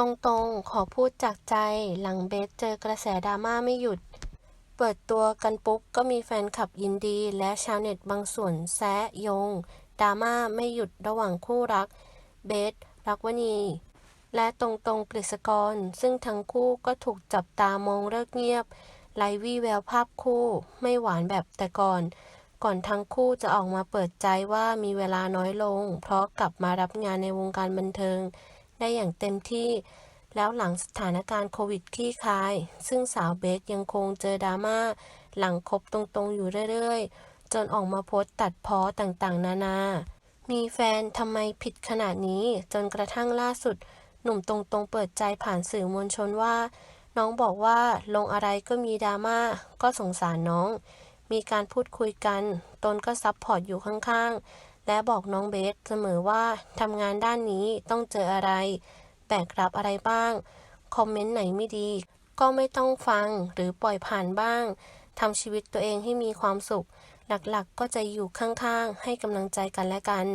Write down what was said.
ตรงๆ ขอพูดจากใจ หลังเบสเจอกระแสดราม่าไม่หยุด เปิดตัวกันปุ๊บ ก็มีแฟนคลับยินดี และชาวเน็ตบางส่วนแซะยงดราม่าไม่หยุดระหว่างคู่รัก เบสรักวณี และตรงตรงๆกฤษกร ซึ่งทั้งคู่ก็ถูกจับตามองเลิกเงียบไร้วี่แววภาพคู่ไม่หวานแบบแต่ก่อน ก่อนทั้งคู่จะออกมาเปิดใจว่ามีเวลาน้อยลง เพราะกลับมารับงานในวงการบันเทิง ได้อย่างเต็มที่ แล้วหลังสถานการณ์โควิดคลี่คลาย ซึ่งสาวเบสยังคงเจอดราม่าหลังคบตรงๆอยู่เรื่อยๆ จนออกมาโพสต์ตัดพ้อต่างๆ นานา มีแฟนทำไมผิดขนาดนี้ จนกระทั่งล่าสุด หนุ่มตรงๆเปิดใจผ่านสื่อมวลชนว่า น้องบอกว่าลงอะไรก็มีดราม่าก็สงสารน้อง มีการพูดคุยกัน ตนก็ซับพอร์ตอยู่ข้างๆ และบอกน้องเบสเสมอว่าทำงานด้านนี้ต้องเจออะไร แบกรับอะไรบ้าง คอมเมนต์ไหนไม่ดี ก็ไม่ต้องฟังหรือปล่อยผ่านบ้างทำชีวิตตัวเองให้มีความสุข หลักๆก็จะอยู่ข้างๆ ให้กำลังใจกันและกัน